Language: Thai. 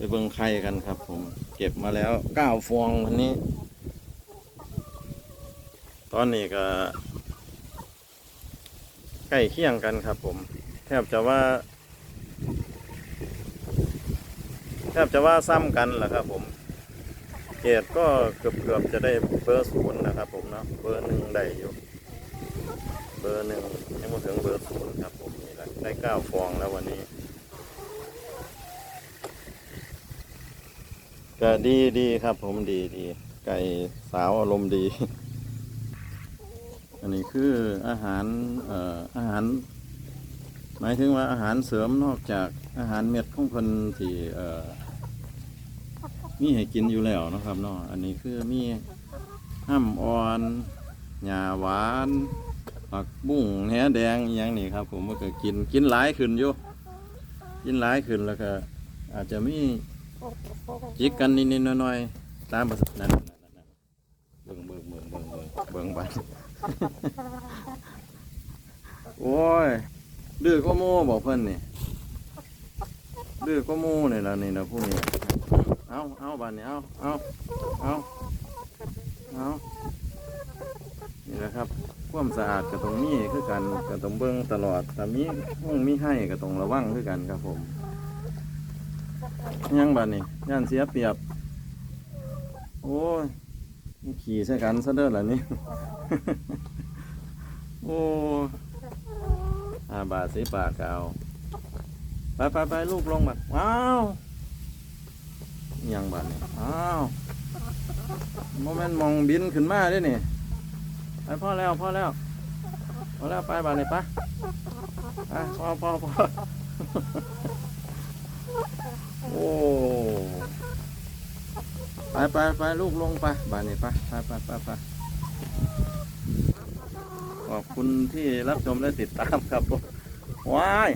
ไปเบิ่งไข่กันครับ ผม เก็บมาแล้วเก้าฟองวันนี้ ตอนนี้ก็ใกล้เคียงกันครับ ผม แทบจะว่า แทบจะว่าซ้ำกันแหละครับ ผมเกรดก็เกือบเกือบๆจะได้เบอร์ศูนย์นะครับ ผมเนาะเบอร์หนึ่งได้อยู่เบอร์หนึ่งยังไม่ถึงเบอร์ศูนย์ครับ ผมนี่แหละได้เก้าฟองแล้ววันนี้ ก็ดีดีครับ ผมดีดีไก่สาวอารมณ์ดี อันนี้คืออาหารเอ่ออาหาร หมายถึงว่าอาหารเสริมนอกจากอาหารเม็ดของเพิ่นที่เอ่อมีให้กินอยู่แล้วนะครับเนาะอันนี้คือมีห้ำอ่อนหญ้าหวานผักบุ้งแหแดงอย่างนี้ครับ ผมมันก็กินกินหลายขึ้นอยู่กินหลายขึ้นแล้วก็อาจจะมี จิกกันนิดๆหน่อยๆตามภาษานั่นนั่นเบิ่งเบิ่งเบิ่งเบิ่งเบิ่งเบิ่งบัดโอ้ยดื้อก็โม่บอกเพิ่นนี่ดื้อก็โม่นี่ยละนี่นะผู้นี้เอาเอาบานนี้เอาเอาเอาเอานี่แหละครับความสะอาดกับตรงนี้คือกันกับตรงเบิ้งตลอดแต่มีห้องมีให้กับตรงระวังคือกันครับผม ยังบานนี้ย่านเสียเปรียบ โอ้ยขี่ใส่กันซะเด้อหล่ะนี่ โอ้ห้าบาทสิบบาทก็เอาไปไปไปลูกลงมาว้าวยังบาทนี่อ้าวโมเมนต์มองบินขึ้นมาเด้วยนี่ไปพ่อแล้วพ่อแล้วพอแล้วไปบาทนี่ปะไปพ่อพ่อพ่อ โอ้ไปไปไปลูกลงไปบานนี่ไปไปไปไปไปขอบคุณที่รับชมและติดตามครับผมว้าย